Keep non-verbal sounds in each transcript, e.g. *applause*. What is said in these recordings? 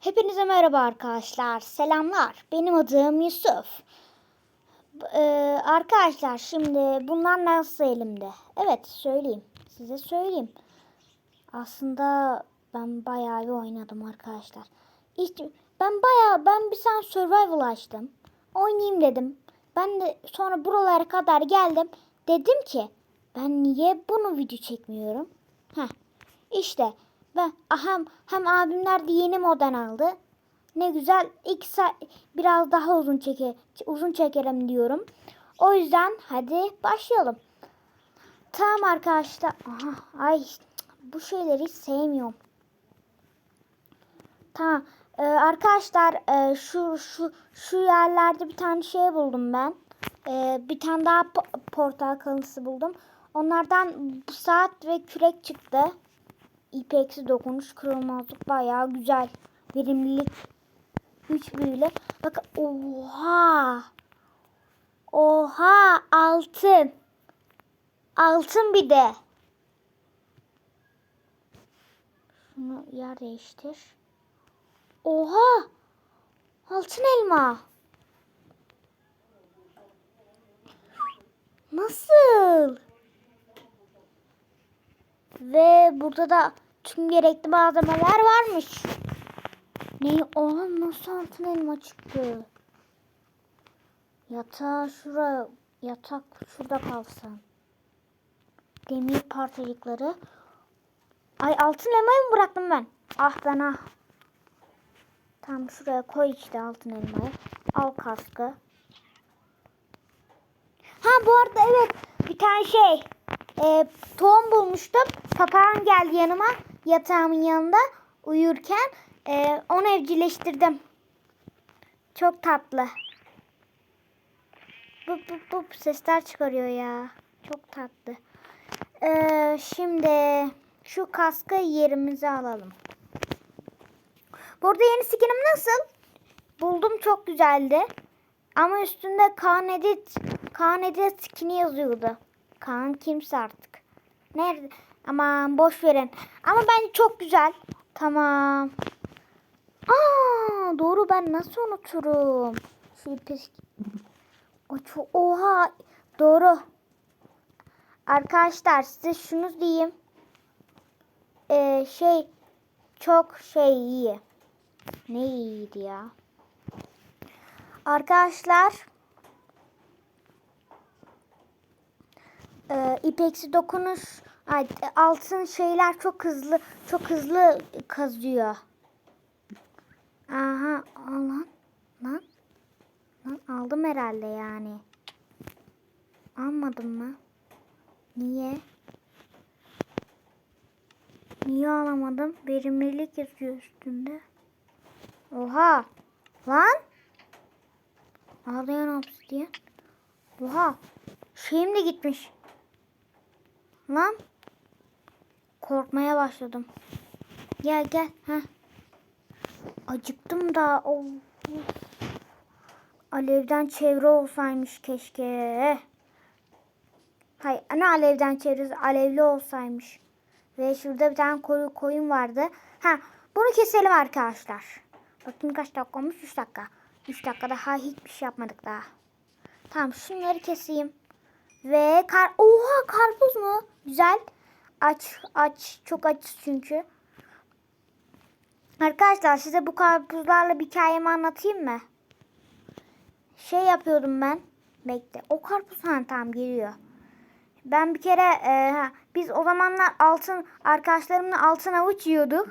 Hepinize merhaba arkadaşlar. Selamlar. Benim adım Yusuf. Ee, arkadaşlar şimdi bunlar nasıl elimde? Evet söyleyeyim. Size söyleyeyim. Aslında ben bayağı bir oynadım arkadaşlar. İşte ben bayağı ben bir tane survival açtım. Oynayayım dedim. Ben de sonra buralara kadar geldim. Dedim ki ben niye bunu video çekmiyorum? Heh. İşte ben hem hem abimler de yeni model aldı. Ne güzel ilk biraz daha uzun çeke uzun çekerim diyorum. O yüzden hadi başlayalım. Tamam arkadaşlar. Aha, ay bu şeyleri sevmiyorum. Tamam. Ee, arkadaşlar e, şu şu şu yerlerde bir tane şey buldum ben. Ee, bir tane daha po- portal kalıntısı buldum. Onlardan bu saat ve kürek çıktı. İpeksi dokunuş kırılmazlık bayağı güzel. Verimlilik 3 büyüyle. Bakın oha. Oha altın. Altın bir de. Şunu yer değiştir. Oha. Altın elma. Nasıl? Ve burada da tüm gerekli malzemeler varmış. Ne? Oha nasıl altın elma çıktı? Yatağı şuraya, yatak şurada kalsın. Demir parçacıkları. Ay altın elmayı mı bıraktım ben? Ah ben ah. Tam şuraya koy işte altın elmayı. Al kaskı. Ha bu arada evet bir tane şey e, tohum bulmuştum. Papağan geldi yanıma yatağımın yanında uyurken e, onu evcilleştirdim. Çok tatlı. Bup bup bup sesler çıkarıyor ya. Çok tatlı. E, şimdi şu kaskı yerimize alalım. Burada yeni skinim nasıl? Buldum çok güzeldi. Ama üstünde Kaan Edit, Kaan Edit skini yazıyordu. Kaan kimse artık. Nerede? Aman boş verin. Ama bence çok güzel. Tamam. Aa, doğru ben nasıl unuturum? Çok, oha doğru. Arkadaşlar size şunu diyeyim. Ee, şey çok şey iyi. Ne iyiydi ya? Arkadaşlar e, ipeksi dokunuş altın şeyler çok hızlı çok hızlı kazıyor. Aha lan lan lan aldım herhalde yani. Almadım mı? Niye? Niye alamadım? Verimlilik yazıyor üstünde. Oha! Lan! Ağlayan obsidiyen. Oha! Şeyim de gitmiş. Lan! Korkmaya başladım. Gel gel. Heh. Acıktım da. Of. Alevden çevre olsaymış keşke. Hayır, ne alevden çevresi alevli olsaymış. Ve şurada bir tane koyu koyun vardı. Ha, bunu keselim arkadaşlar. Bakayım kaç dakika olmuş? 3 dakika. 3 dakika daha hiçbir şey yapmadık daha. Tamam şunları keseyim. Ve kar Oha karpuz mu? Güzel. Aç aç çok aç çünkü. Arkadaşlar size bu karpuzlarla bir hikayemi anlatayım mı? Şey yapıyordum ben. Bekle. O karpuz ha tamam geliyor. Ben bir kere e, ha, biz o zamanlar altın arkadaşlarımla altın avuç yiyorduk.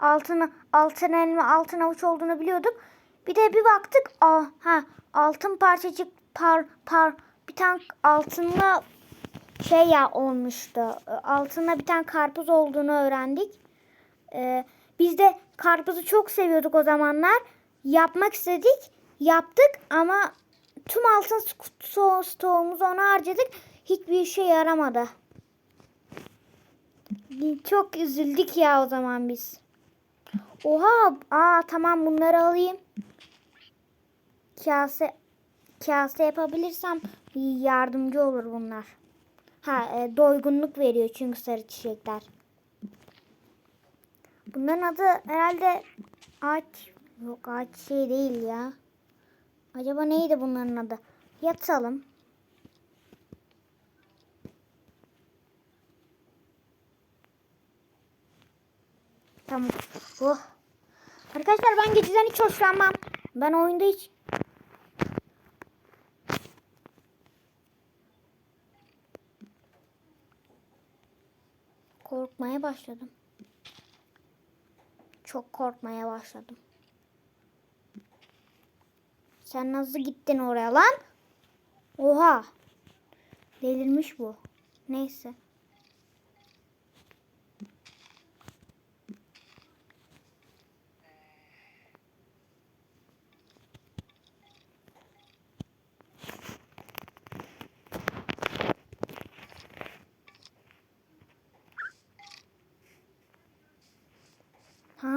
Altın altın elma altın avuç olduğunu biliyorduk. Bir de bir baktık aa, ha altın parçacık par par bir tane altınla şey ya olmuştu. E, Altınla bir tane karpuz olduğunu öğrendik. Ee, biz de karpuzu çok seviyorduk o zamanlar. Yapmak istedik. Yaptık ama tüm altın sto- stoğumuzu ona harcadık. Hiçbir işe yaramadı. Çok üzüldük ya o zaman biz. Oha, aa tamam bunları alayım. Kase kase yapabilirsem yardımcı olur bunlar. Ha, e, doygunluk veriyor çünkü sarı çiçekler. Bunların adı herhalde Ağaç. Yok ağaç şey değil ya. Acaba neydi bunların adı? Yatalım. Tamam. Oh. Arkadaşlar ben geceden hiç hoşlanmam. Ben oyunda hiç korkmaya başladım. Çok korkmaya başladım. Sen nasıl gittin oraya lan? Oha. Delirmiş bu. Neyse.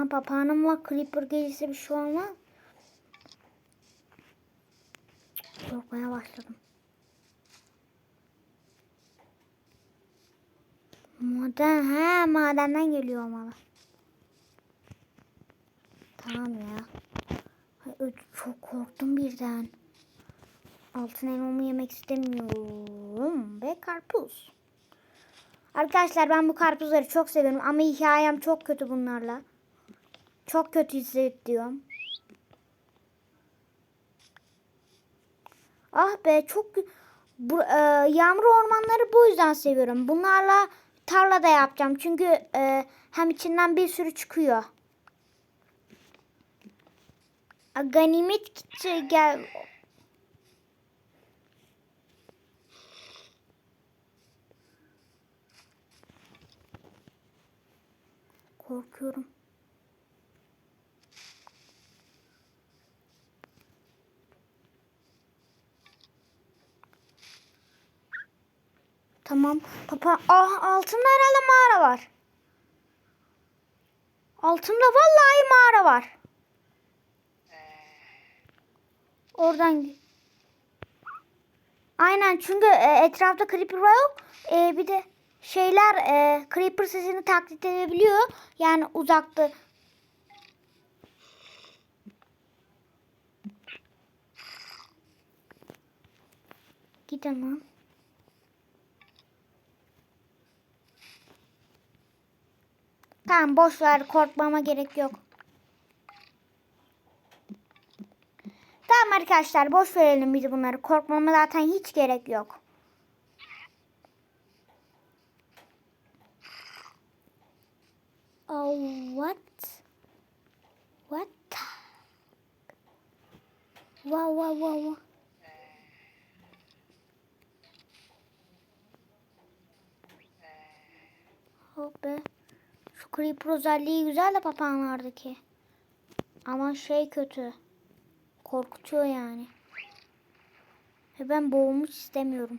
Ha papağanım var. Creeper gelirse bir şey olmaz. Korkmaya başladım. Maden, he madenden geliyor olmalı. Tamam ya. Çok korktum birden. Altın elmamı yemek istemiyorum. Ve karpuz. Arkadaşlar ben bu karpuzları çok seviyorum ama hikayem çok kötü bunlarla. Çok kötü hissediyorum. Ah be çok bu, e, yağmur ormanları bu yüzden seviyorum. Bunlarla tarlada yapacağım. Çünkü e, hem içinden bir sürü çıkıyor. Ganimet gitti gel. Korkuyorum. Tamam. Papa ah altında herhalde mağara var. Altında vallahi mağara var. Oradan Aynen çünkü e, etrafta creeper yok. E, bir de şeyler e, creeper sesini taklit edebiliyor. Yani uzakta. Gidin Tamam boş ver korkmama gerek yok. Tamam arkadaşlar boş verelim biz bunları. Korkmama zaten hiç gerek yok. Oh what? What? Wow wow wow wow. Şu creeper özelliği güzel de papağanlardaki. Ama şey kötü. Korkutuyor yani. Ve ben boğulmuş istemiyorum.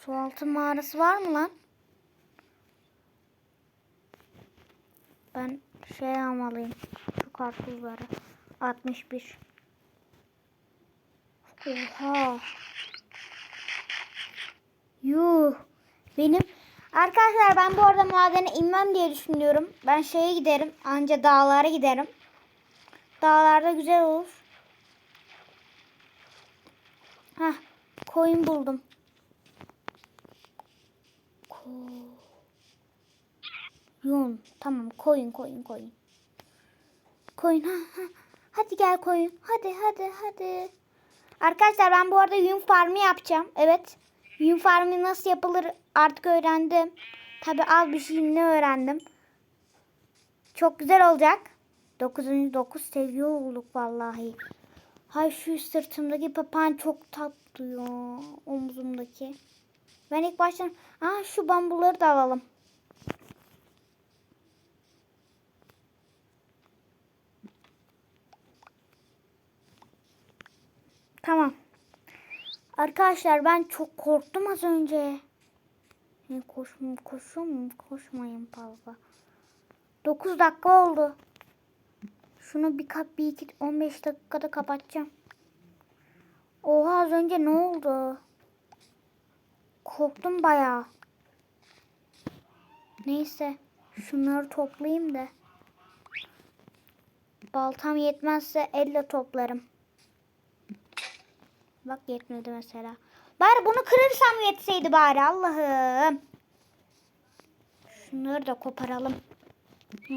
Su altı mağarası var mı lan? Ben şey almalıyım. Şu karpuzları. 61. Oha. Yuh. Benim Arkadaşlar ben bu arada madene inmem diye düşünüyorum. Ben şeye giderim. Anca dağlara giderim. Dağlarda güzel olur. Hah. Koyun buldum. Koyun. Tamam koyun koyun koyun. Koyun ha, ha. Hadi gel koyun. Hadi hadi hadi. Arkadaşlar ben bu arada yün farmı yapacağım. Evet. Yün farmı nasıl yapılır artık öğrendim. Tabi az bir şey ne öğrendim. Çok güzel olacak. 9. 9 seviye olduk vallahi. Hay şu sırtımdaki papağan çok tatlı ya. Omzumdaki. Ben ilk baştan Aa, şu bambuları da alalım. Tamam. Arkadaşlar ben çok korktum az önce. Ne koşmayayım, koşuyor muyum? Koşmayayım fazla. 9 dakika oldu. Şunu bir kap bir iki 15 dakikada kapatacağım. Oha az önce ne oldu? Korktum bayağı. Neyse şunları toplayayım da. Baltam yetmezse elle toplarım. Bak yetmedi mesela. Bari bunu kırırsam yetseydi bari Allah'ım. Şunları da koparalım. Hı.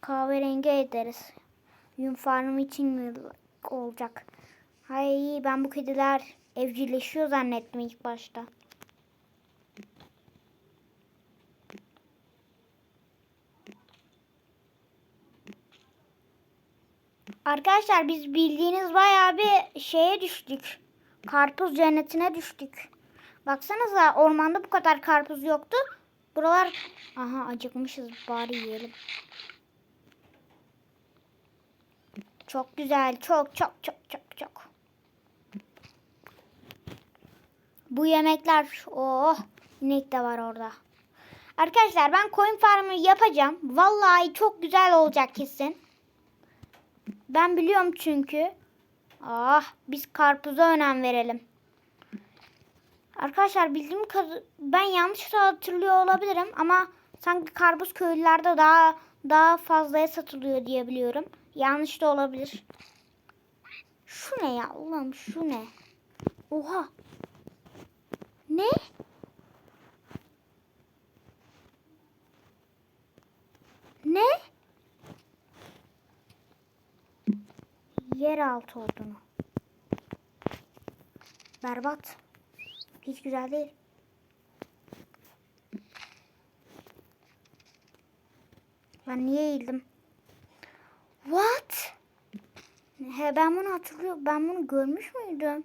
Kahverengi ederiz. Yün farmım için olacak? Hay ben bu kediler evcilleşiyor zannettim ilk başta. Arkadaşlar biz bildiğiniz bayağı bir şeye düştük. Karpuz cennetine düştük. Baksanıza ormanda bu kadar karpuz yoktu. Buralar aha acıkmışız bari yiyelim. Çok güzel. Çok çok çok çok çok. Bu yemekler oh inek de var orada. Arkadaşlar ben koyun farmı yapacağım. Vallahi çok güzel olacak kesin. Ben biliyorum çünkü. Ah biz karpuza önem verelim. Arkadaşlar bildiğim kaz- ben yanlış hatırlıyor olabilirim ama sanki karpuz köylülerde daha daha fazlaya satılıyor diye biliyorum. Yanlış da olabilir. Şu ne ya Allah'ım şu ne? Oha. Ne? Ne? Yeraltı olduğunu. Berbat. Hiç güzel değil. Ben niye eğildim? What? He ben bunu hatırlıyorum. Ben bunu görmüş müydüm?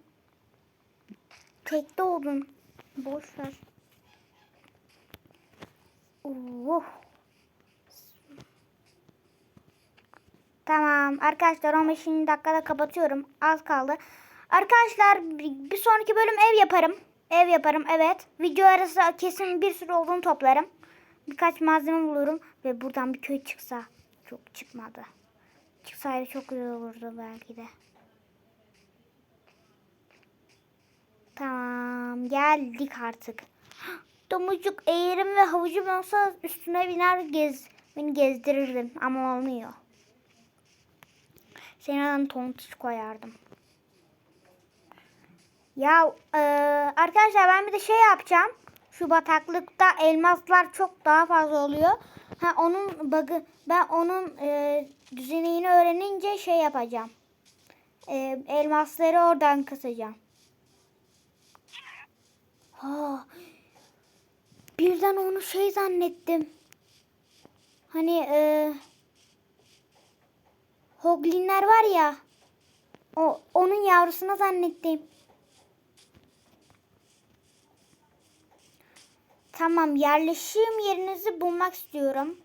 Tekte oldun. Boş ver. Oh. Tamam arkadaşlar 15. dakikada kapatıyorum. Az kaldı. Arkadaşlar bir sonraki bölüm ev yaparım. Ev yaparım evet. Video arası kesin bir sürü olduğunu toplarım. Birkaç malzeme bulurum ve buradan bir köy çıksa. Çok çıkmadı. Çıksaydı çok güzel olurdu belki de. Tamam geldik artık. *gasps* Domuzcuk eğerim ve havucum olsa üstüne biner gez beni gezdirirdim ama olmuyor. Senin tontiş koyardım. Ya e, arkadaşlar ben bir de şey yapacağım. Şu bataklıkta elmaslar çok daha fazla oluyor. Ha onun bug'ı ben onun e, düzenini öğrenince şey yapacağım. E, elmasları oradan kısacağım. Ha, birden onu şey zannettim. Hani e, Hoglinler var ya. O onun yavrusuna zannettim. Tamam yerleşim yerinizi bulmak istiyorum.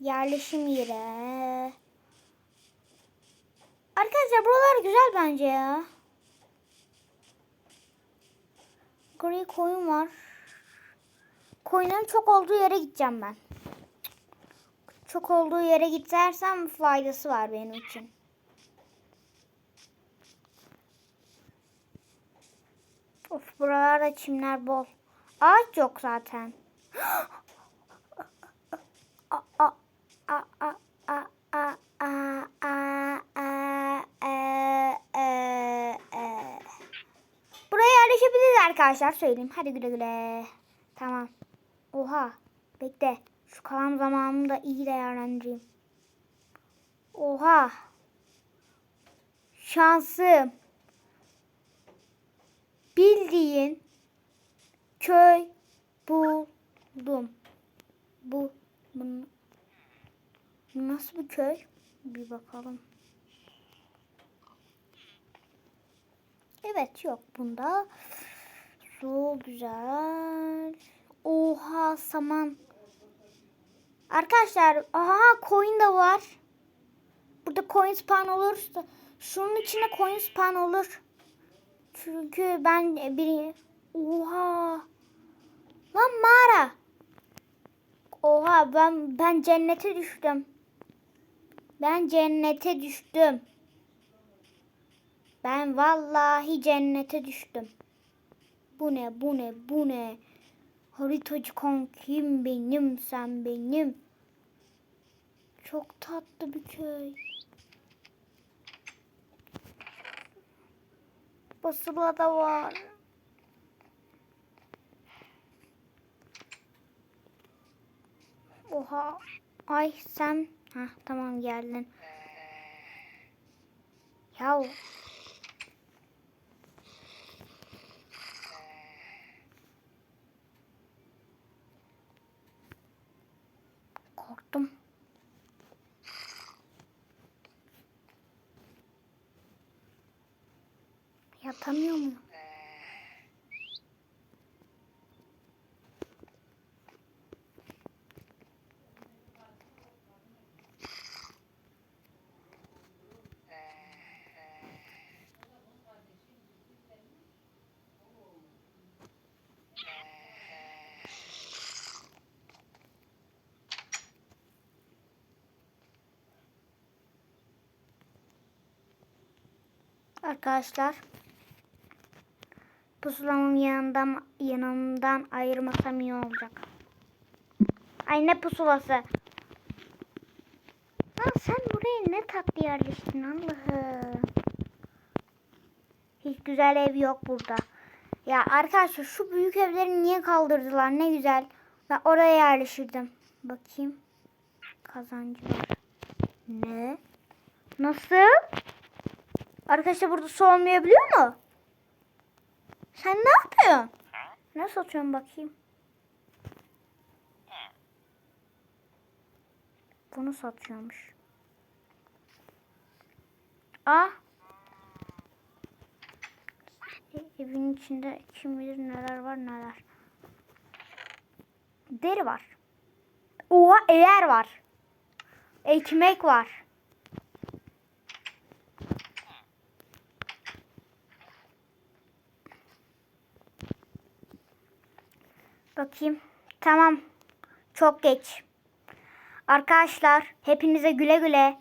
Yerleşim yeri. Arkadaşlar buralar güzel bence ya. Gri koyun var. Koyunların çok olduğu yere gideceğim ben. Çok olduğu yere gidersem faydası var benim için. Of buralarda çimler bol. Ağaç yok zaten. Buraya yerleşebiliriz arkadaşlar söyleyeyim. Hadi güle güle. Tamam. Oha. Bekle. Şu kalan zamanımı da iyi değerlendireyim. Oha. Şansım. Bildiğin köy buldum. Bu, bu, nasıl bir köy? Bir bakalım. Evet yok bunda. Su güzel. Oha saman. Arkadaşlar aha coin da var. Burada coin spawn olursa şunun içine coin spawn olur. Çünkü ben bir oha lan mağara. Oha ben ben cennete düştüm. Ben cennete düştüm. Ben vallahi cennete düştüm. Bu ne bu ne bu ne? Haritacı kankim benim sen benim. Çok tatlı bir köy. Basıla da var. Oha. Ay sen. Ha tamam geldin. Yahu. Korktum. Yatamıyor muyum? Arkadaşlar pusulamın yanından yanımdan ayırmasam iyi olacak. Ay ne pusulası? Lan sen buraya ne tatlı yerleştin Allah'ım. Hiç güzel ev yok burada. Ya arkadaşlar şu büyük evleri niye kaldırdılar ne güzel. Ben oraya yerleşirdim. Bakayım. Kazancı var. Ne? Nasıl? Arkadaşlar burada su olmayabiliyor mu? Sen ne yapıyorsun? Ne satıyorsun bakayım? Bunu satıyormuş. Ah. Evin içinde kim bilir neler var neler. Deri var. Oha eğer var. Ekmek var. Bakayım. Tamam. Çok geç. Arkadaşlar hepinize güle güle.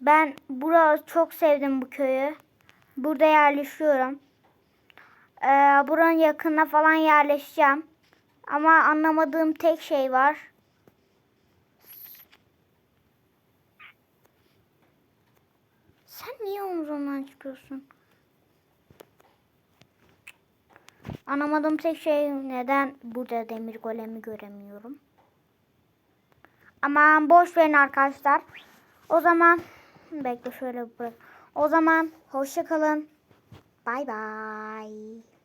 Ben burayı çok sevdim bu köyü. Burada yerleşiyorum. Ee, buranın yakınına falan yerleşeceğim. Ama anlamadığım tek şey var. Sen niye omzumdan çıkıyorsun? Anlamadığım tek şey neden burada demir golemi göremiyorum. Aman boş verin arkadaşlar. O zaman bekle şöyle bırak. O zaman hoşça kalın. Bay bay.